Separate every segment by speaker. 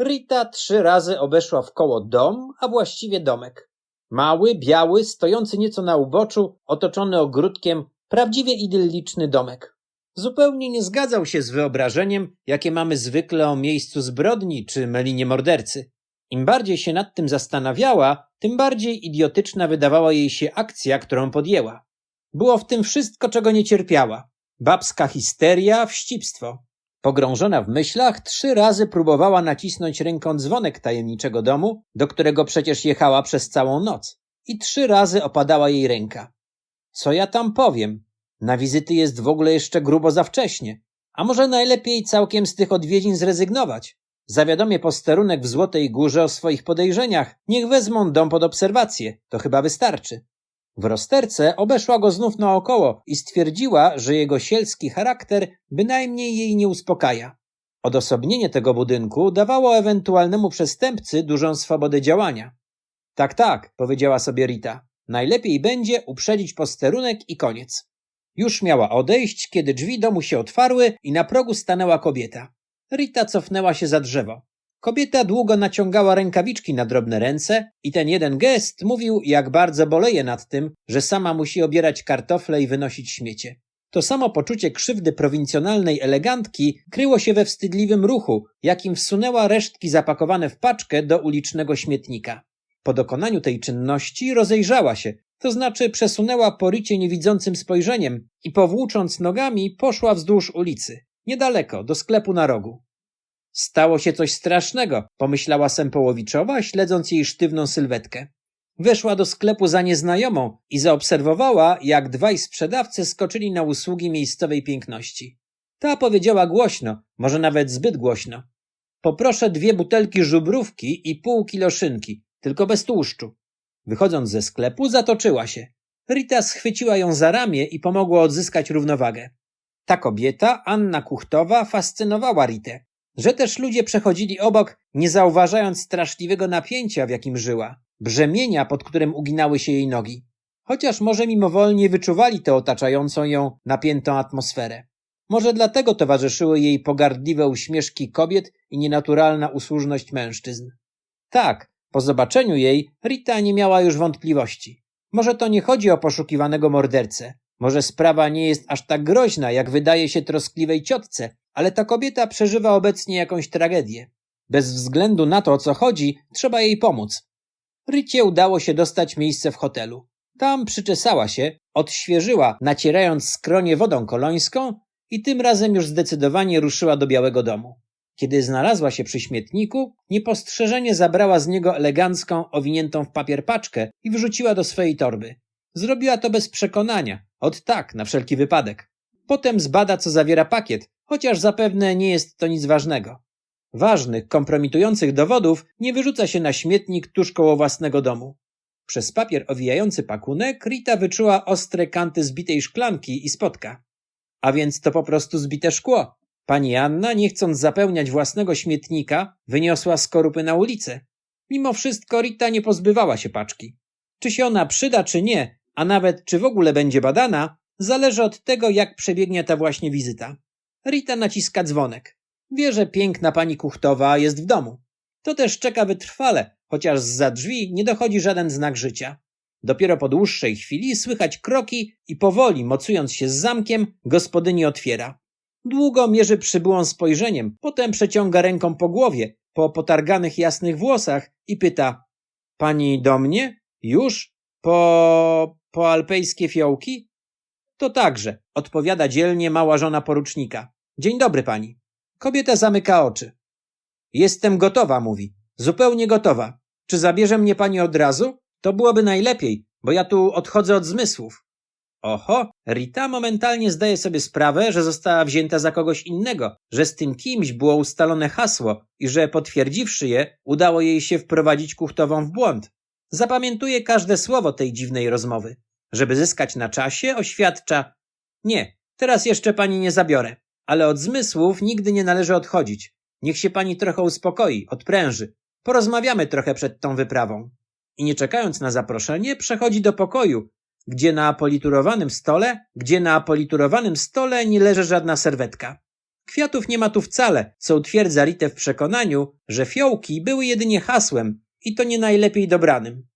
Speaker 1: Rita trzy razy obeszła w koło dom, a właściwie domek. Mały, biały, stojący nieco na uboczu, otoczony ogródkiem, prawdziwie idylliczny domek. Zupełnie nie zgadzał się z wyobrażeniem, jakie mamy zwykle o miejscu zbrodni czy melinie mordercy. Im bardziej się nad tym zastanawiała, tym bardziej idiotyczna wydawała jej się akcja, którą podjęła. Było w tym wszystko, czego nie cierpiała. Babska histeria, wścibstwo. Pogrążona w myślach, trzy razy próbowała nacisnąć ręką dzwonek tajemniczego domu, do którego przecież jechała przez całą noc. I trzy razy opadała jej ręka. Co ja tam powiem? Na wizyty jest w ogóle jeszcze grubo za wcześnie. A może najlepiej całkiem z tych odwiedzin zrezygnować? Zawiadomię posterunek w Złotej Górze o swoich podejrzeniach. Niech wezmą dom pod obserwację. To chyba wystarczy. W rozterce obeszła go znów naokoło i stwierdziła, że jego sielski charakter bynajmniej jej nie uspokaja. Odosobnienie tego budynku dawało ewentualnemu przestępcy dużą swobodę działania. Tak, tak, powiedziała sobie Rita. Najlepiej będzie uprzedzić posterunek i koniec. Już miała odejść, kiedy drzwi domu się otwarły i na progu stanęła kobieta. Rita cofnęła się za drzewo. Kobieta długo naciągała rękawiczki na drobne ręce i ten jeden gest mówił, jak bardzo boleje nad tym, że sama musi obierać kartofle i wynosić śmiecie. To samo poczucie krzywdy prowincjonalnej elegantki kryło się we wstydliwym ruchu, jakim wsunęła resztki zapakowane w paczkę do ulicznego śmietnika. Po dokonaniu tej czynności rozejrzała się, to znaczy przesunęła porycie niewidzącym spojrzeniem i powłócząc nogami poszła wzdłuż ulicy, niedaleko, do sklepu na rogu. Stało się coś strasznego, pomyślała Sempołowiczowa, śledząc jej sztywną sylwetkę. Weszła do sklepu za nieznajomą i zaobserwowała, jak dwaj sprzedawcy skoczyli na usługi miejscowej piękności. Ta powiedziała głośno, może nawet zbyt głośno. Poproszę dwie butelki żubrówki i pół kilo szynki, tylko bez tłuszczu. Wychodząc ze sklepu, zatoczyła się. Rita schwyciła ją za ramię i pomogła odzyskać równowagę. Ta kobieta, Anna Kuchtowa, fascynowała Ritę że też ludzie przechodzili obok, nie zauważając straszliwego napięcia, w jakim żyła, brzemienia, pod którym uginały się jej nogi. Chociaż może mimowolnie wyczuwali tę otaczającą ją napiętą atmosferę. Może dlatego towarzyszyły jej pogardliwe uśmieszki kobiet i nienaturalna usłużność mężczyzn. Tak, po zobaczeniu jej Rita nie miała już wątpliwości. Może to nie chodzi o poszukiwanego mordercę. Może sprawa nie jest aż tak groźna, jak wydaje się troskliwej ciotce, ale ta kobieta przeżywa obecnie jakąś tragedię. Bez względu na to, o co chodzi, trzeba jej pomóc. Rycie udało się dostać miejsce w hotelu. Tam przyczesała się, odświeżyła, nacierając skronie wodą kolońską i tym razem już zdecydowanie ruszyła do Białego Domu. Kiedy znalazła się przy śmietniku, niepostrzeżenie zabrała z niego elegancką, owiniętą w papier paczkę i wrzuciła do swojej torby. Zrobiła to bez przekonania, od tak, na wszelki wypadek. Potem zbada, co zawiera pakiet, chociaż zapewne nie jest to nic ważnego. Ważnych, kompromitujących dowodów nie wyrzuca się na śmietnik tuż koło własnego domu. Przez papier owijający pakunek Rita wyczuła ostre kanty zbitej szklanki i spotka. A więc to po prostu zbite szkło. Pani Anna, nie chcąc zapełniać własnego śmietnika, wyniosła skorupy na ulicę. Mimo wszystko Rita nie pozbywała się paczki. Czy się ona przyda, czy nie, a nawet czy w ogóle będzie badana, zależy od tego, jak przebiegnie ta właśnie wizyta. Rita naciska dzwonek. Wie, że piękna pani Kuchtowa jest w domu. To też czeka wytrwale, chociaż za drzwi nie dochodzi żaden znak życia. Dopiero po dłuższej chwili słychać kroki i powoli, mocując się z zamkiem, gospodyni otwiera. Długo mierzy przybyłą spojrzeniem, potem przeciąga ręką po głowie, po potarganych jasnych włosach i pyta – Pani do mnie? Już? Po... po alpejskie fiołki? To także, odpowiada dzielnie mała żona porucznika. Dzień dobry pani. Kobieta zamyka oczy. Jestem gotowa, mówi. Zupełnie gotowa. Czy zabierze mnie pani od razu? To byłoby najlepiej, bo ja tu odchodzę od zmysłów. Oho, Rita momentalnie zdaje sobie sprawę, że została wzięta za kogoś innego, że z tym kimś było ustalone hasło i że potwierdziwszy je, udało jej się wprowadzić kuchtową w błąd. Zapamiętuje każde słowo tej dziwnej rozmowy. Żeby zyskać na czasie, oświadcza: Nie, teraz jeszcze pani nie zabiorę ale od zmysłów nigdy nie należy odchodzić. Niech się pani trochę uspokoi, odpręży. Porozmawiamy trochę przed tą wyprawą. I nie czekając na zaproszenie, przechodzi do pokoju, gdzie na politurowanym stole, gdzie na politurowanym stole nie leży żadna serwetka. Kwiatów nie ma tu wcale, co utwierdza Ritę w przekonaniu, że fiołki były jedynie hasłem i to nie najlepiej dobranym.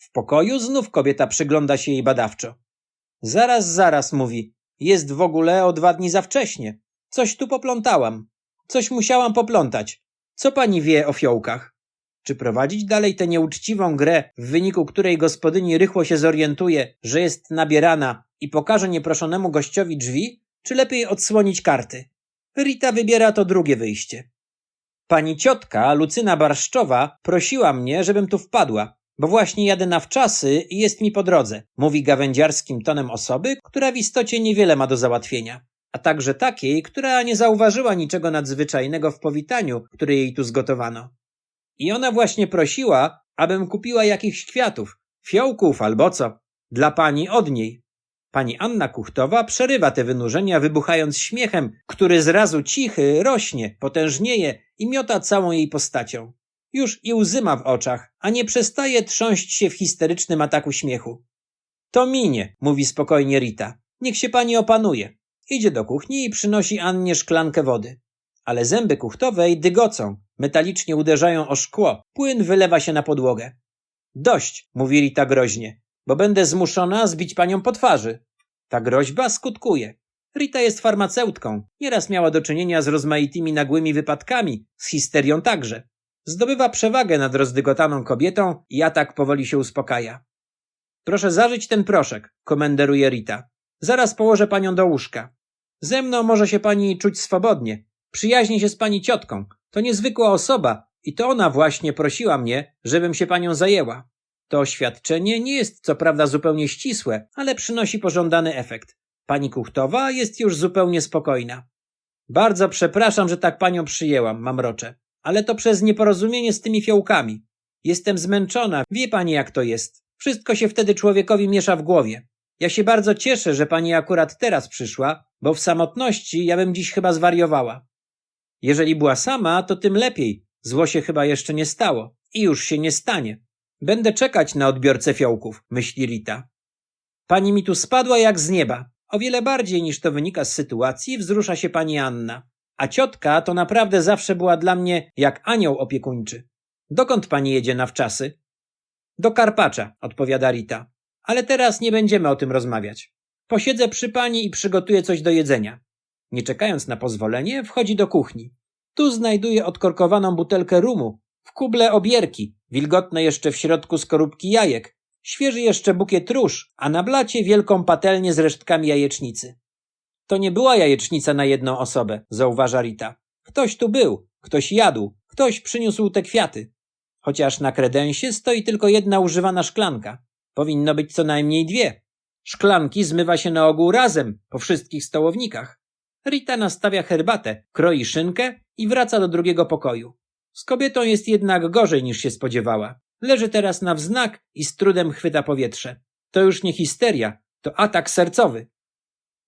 Speaker 1: W pokoju znów kobieta przygląda się jej badawczo. Zaraz, zaraz, mówi. Jest w ogóle o dwa dni za wcześnie. Coś tu poplątałam. Coś musiałam poplątać. Co pani wie o fiołkach? Czy prowadzić dalej tę nieuczciwą grę, w wyniku której gospodyni rychło się zorientuje, że jest nabierana i pokaże nieproszonemu gościowi drzwi, czy lepiej odsłonić karty? Rita wybiera to drugie wyjście. Pani ciotka, Lucyna Barszczowa, prosiła mnie, żebym tu wpadła, bo właśnie jadę na wczasy i jest mi po drodze, mówi gawędziarskim tonem osoby, która w istocie niewiele ma do załatwienia, a także takiej, która nie zauważyła niczego nadzwyczajnego w powitaniu, które jej tu zgotowano. I ona właśnie prosiła, abym kupiła jakichś kwiatów, fiołków albo co, dla pani od niej. Pani Anna Kuchtowa przerywa te wynurzenia, wybuchając śmiechem, który zrazu cichy rośnie, potężnieje i miota całą jej postacią. Już i łzy ma w oczach, a nie przestaje trząść się w histerycznym ataku śmiechu. To minie, mówi spokojnie Rita. Niech się pani opanuje. Idzie do kuchni i przynosi Annie szklankę wody. Ale zęby kuchtowej dygocą, metalicznie uderzają o szkło, płyn wylewa się na podłogę. Dość, mówi Rita groźnie, bo będę zmuszona zbić panią po twarzy. Ta groźba skutkuje. Rita jest farmaceutką, nieraz miała do czynienia z rozmaitymi nagłymi wypadkami, z histerią także. Zdobywa przewagę nad rozdygotaną kobietą i atak powoli się uspokaja. Proszę zażyć ten proszek, komenderuje Rita. Zaraz położę panią do łóżka. Ze mną może się pani czuć swobodnie. Przyjaźnię się z pani ciotką. To niezwykła osoba i to ona właśnie prosiła mnie, żebym się panią zajęła. To oświadczenie nie jest co prawda zupełnie ścisłe, ale przynosi pożądany efekt. Pani Kuchtowa jest już zupełnie spokojna. Bardzo przepraszam, że tak panią przyjęłam, mamrocze. Ale to przez nieporozumienie z tymi fiołkami. Jestem zmęczona, wie pani jak to jest. Wszystko się wtedy człowiekowi miesza w głowie. Ja się bardzo cieszę, że pani akurat teraz przyszła, bo w samotności ja bym dziś chyba zwariowała. Jeżeli była sama, to tym lepiej. Zło się chyba jeszcze nie stało. I już się nie stanie. Będę czekać na odbiorcę fiołków, myśli Rita. Pani mi tu spadła jak z nieba. O wiele bardziej niż to wynika z sytuacji wzrusza się pani Anna. A ciotka to naprawdę zawsze była dla mnie jak anioł opiekuńczy. Dokąd pani jedzie na wczasy? Do Karpacza, odpowiada Rita. Ale teraz nie będziemy o tym rozmawiać. Posiedzę przy pani i przygotuję coś do jedzenia. Nie czekając na pozwolenie, wchodzi do kuchni. Tu znajduje odkorkowaną butelkę rumu, w kuble obierki, wilgotne jeszcze w środku skorupki jajek, świeży jeszcze bukiet róż, a na blacie wielką patelnię z resztkami jajecznicy. To nie była jajecznica na jedną osobę, zauważa Rita. Ktoś tu był, ktoś jadł, ktoś przyniósł te kwiaty. Chociaż na kredensie stoi tylko jedna używana szklanka. Powinno być co najmniej dwie. Szklanki zmywa się na ogół razem, po wszystkich stołownikach. Rita nastawia herbatę, kroi szynkę i wraca do drugiego pokoju. Z kobietą jest jednak gorzej niż się spodziewała. Leży teraz na wznak i z trudem chwyta powietrze. To już nie histeria, to atak sercowy.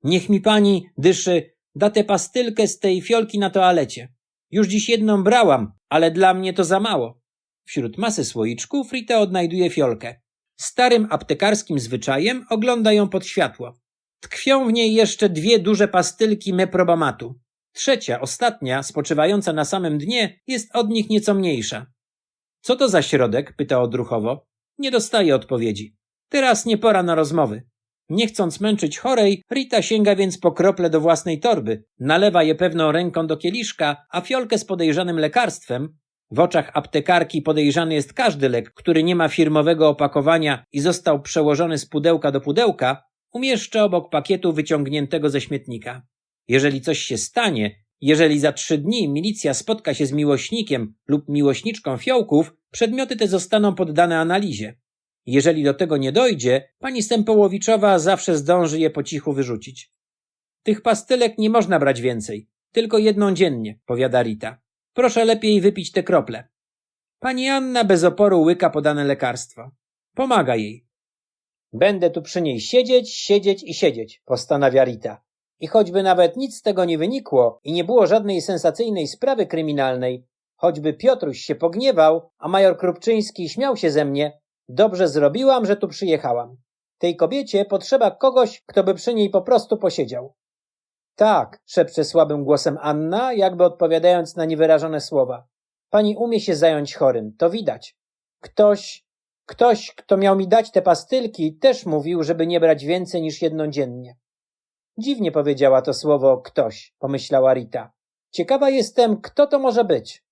Speaker 1: Niech mi pani, dyszy, da tę pastylkę z tej fiolki na toalecie. Już dziś jedną brałam, ale dla mnie to za mało. Wśród masy słoiczków Rita odnajduje fiolkę. Starym aptekarskim zwyczajem ogląda ją pod światło. Tkwią w niej jeszcze dwie duże pastylki meprobamatu. Trzecia, ostatnia, spoczywająca na samym dnie, jest od nich nieco mniejsza. Co to za środek? pyta odruchowo. Nie dostaje odpowiedzi. Teraz nie pora na rozmowy. Nie chcąc męczyć chorej, Rita sięga więc po krople do własnej torby, nalewa je pewną ręką do kieliszka, a fiolkę z podejrzanym lekarstwem w oczach aptekarki podejrzany jest każdy lek, który nie ma firmowego opakowania i został przełożony z pudełka do pudełka, umieszcza obok pakietu wyciągniętego ze śmietnika. Jeżeli coś się stanie, jeżeli za trzy dni milicja spotka się z miłośnikiem lub miłośniczką fiołków, przedmioty te zostaną poddane analizie. Jeżeli do tego nie dojdzie, pani Stępołowiczowa zawsze zdąży je po cichu wyrzucić. Tych pastylek nie można brać więcej, tylko jedną dziennie, powiada Rita. Proszę lepiej wypić te krople. Pani Anna bez oporu łyka podane lekarstwo. Pomaga jej. Będę tu przy niej siedzieć, siedzieć i siedzieć, postanawia Rita. I choćby nawet nic z tego nie wynikło i nie było żadnej sensacyjnej sprawy kryminalnej, choćby Piotruś się pogniewał, a major Krupczyński śmiał się ze mnie, dobrze zrobiłam, że tu przyjechałam. Tej kobiecie potrzeba kogoś, kto by przy niej po prostu posiedział. Tak, szepcze słabym głosem Anna, jakby odpowiadając na niewyrażone słowa. Pani umie się zająć chorym, to widać. Ktoś, ktoś, kto miał mi dać te pastylki, też mówił, żeby nie brać więcej niż jedno dziennie. Dziwnie powiedziała to słowo ktoś, pomyślała Rita. Ciekawa jestem, kto to może być.